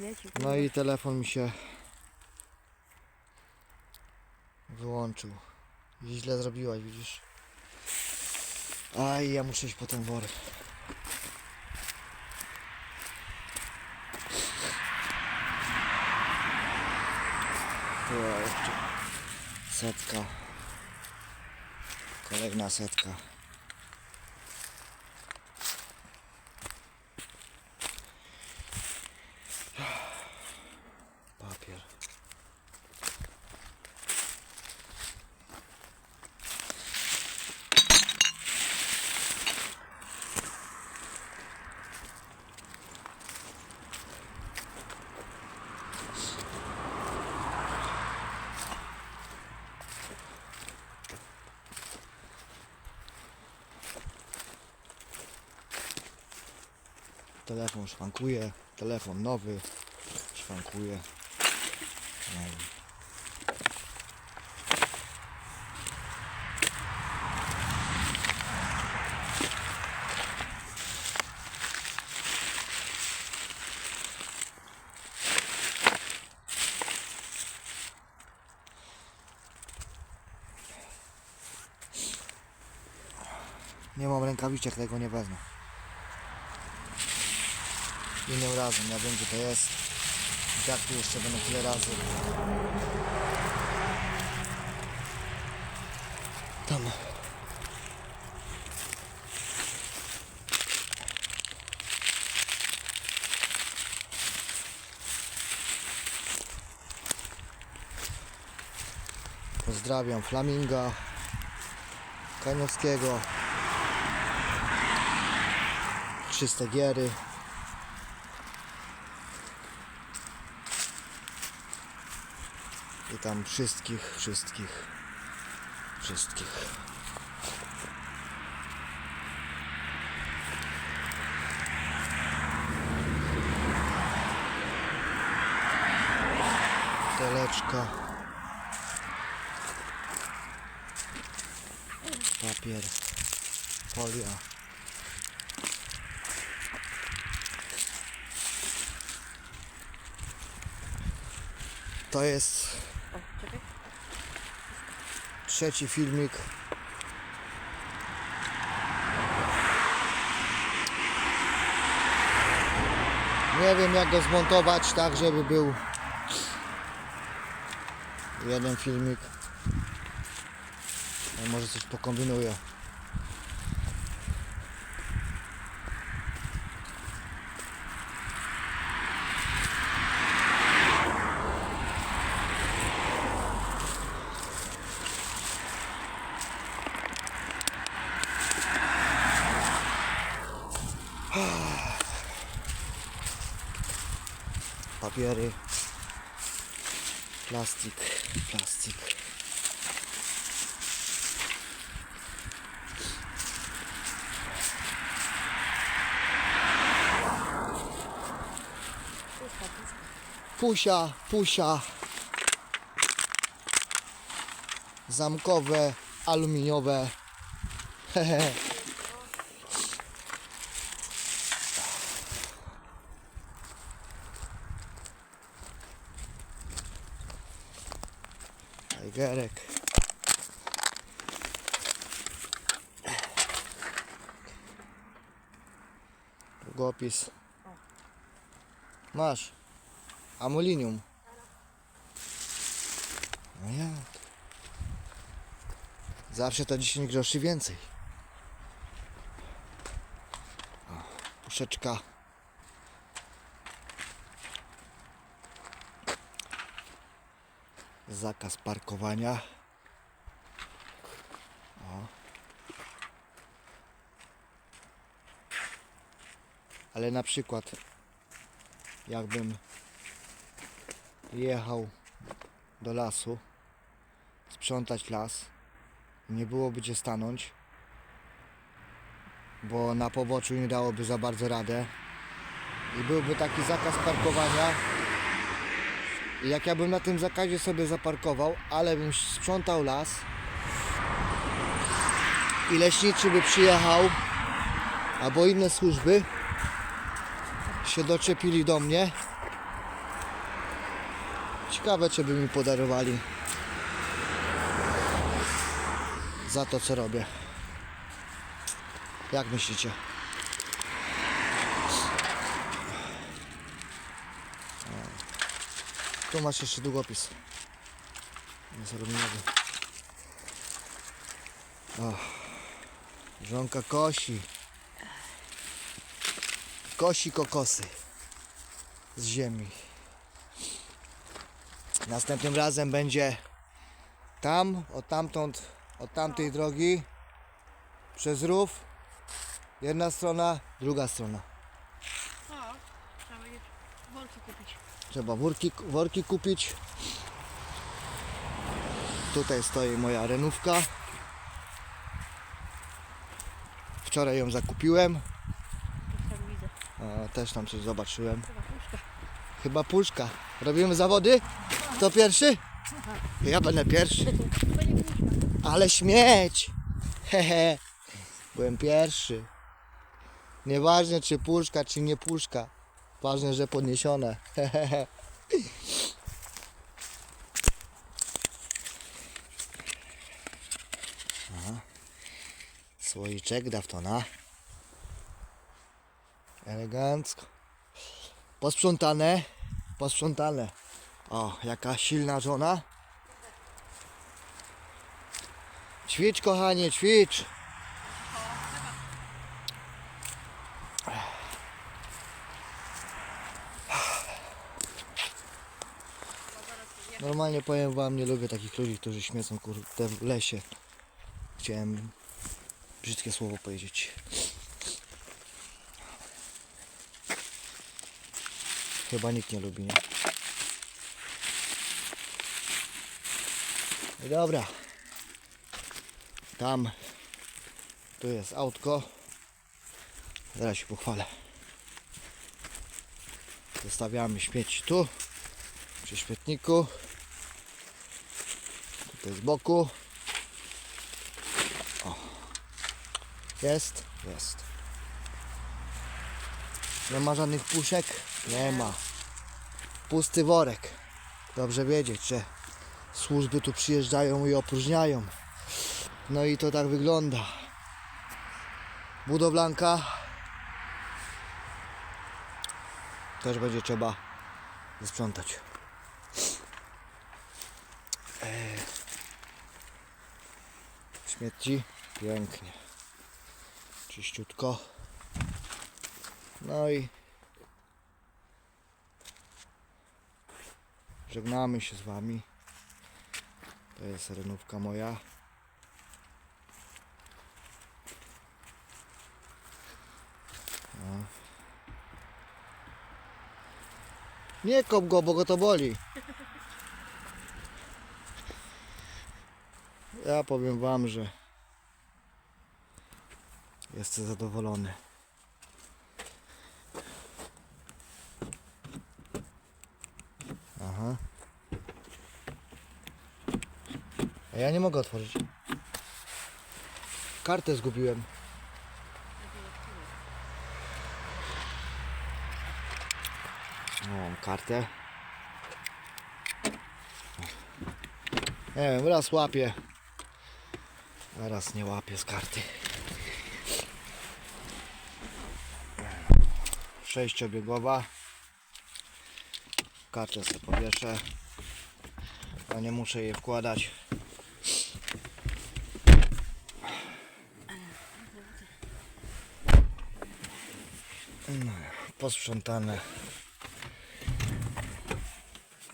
śmieci. No i telefon mi się wyłączył. Źle zrobiłaś, widzisz? Aj, ja muszę iść po ten worek. Była jeszcze setka. Kolejna setka. Papier. Telefon szwankuje, telefon nowy szwankuje. Nowy. Nie mam rękawiczek, tego nie wezmę. Innym razem, ja wiem gdzie to jest. I tak tu jeszcze będę tyle razy. Tam. Pozdrawiam Flaminga, Kaniowskiego, Czyste Giery. I tam wszystkich, wszystkich, wszystkich. Teleczka. Papier. Folia. To jest. Trzeci filmik. Nie wiem jak go zmontować tak, żeby był jeden filmik. Ale może coś pokombinuję. Papiery. Plastik, plastik. Pusia, pusia. Zamkowe, aluminiowe. Hehe. Tigerek. Długopis. Masz. Amolinium. No jak? Zawsze to 10 groszy więcej. O, puszeczka. Zakaz parkowania. O. Ale na przykład jakbym jechał do lasu sprzątać las nie byłoby gdzie stanąć bo na poboczu nie dałoby za bardzo radę i byłby taki zakaz parkowania jak ja bym na tym zakazie sobie zaparkował, ale bym sprzątał las i leśniczy by przyjechał albo inne służby się doczepili do mnie Ciekawe, czy by mi podarowali za to, co robię. Jak myślicie? Tu masz jeszcze długopis. Jest. Żonka kosi. Kosi kokosy z ziemi. Następnym razem będzie tam, od tamtąd, od tamtej drogi, przez rów. Jedna strona, druga strona. O, trzeba będzie worki kupić. Trzeba worki, worki kupić. Tutaj stoi moja renówka. Wczoraj ją zakupiłem. A, też tam coś zobaczyłem. Chyba puszka. Robimy zawody? Kto pierwszy? Ja będę pierwszy. Ale śmieć! Hehe. Byłem pierwszy. Nieważne czy puszka, czy nie puszka. Ważne, że podniesione. Aha. Słoiczek daftona. Elegancko. Posprzątane. Posprzątane. O, jaka silna żona. Ćwicz, kochanie, ćwicz. Normalnie powiem wam, nie lubię takich ludzi, którzy śmiecą kurde w lesie. Chciałem brzydkie słowo powiedzieć. Chyba nikt nie lubi, nie? No i dobra. Tam. Tu jest autko. Zaraz się pochwalę. Zostawiamy śmieci tu. Przy śmietniku. Tutaj z boku. O. Jest? Jest. Nie ma żadnych puszek? Nie ma. Pusty worek. Dobrze wiedzieć, że służby tu przyjeżdżają i opróżniają. No i to tak wygląda. Budowlanka. Też będzie trzeba sprzątać. Śmieci. Pięknie. Czyściutko. No i żegnamy się z Wami. To jest renówka moja. Nie kop go, bo go to boli. Ja powiem wam, że jestem zadowolony. Aha. A ja nie mogę otworzyć. Kartę zgubiłem. No, mam kartę. Nie wiem, raz łapię, a raz nie łapię z karty. Sześciobiegowa. Kartę sobie powieszę. A nie muszę jej wkładać. No, posprzątane.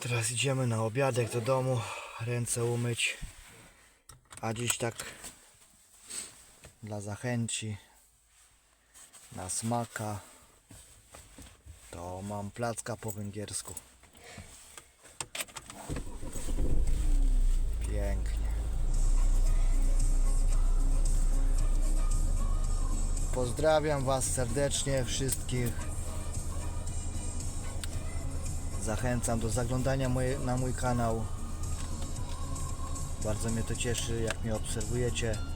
Teraz idziemy na obiadek do domu, ręce umyć. A dziś tak dla zachęci, na smaka, to mam placka po węgiersku. Pięknie. Pozdrawiam Was serdecznie wszystkich. Zachęcam do zaglądania moje, na mój kanał. Bardzo mnie to cieszy, jak mnie obserwujecie.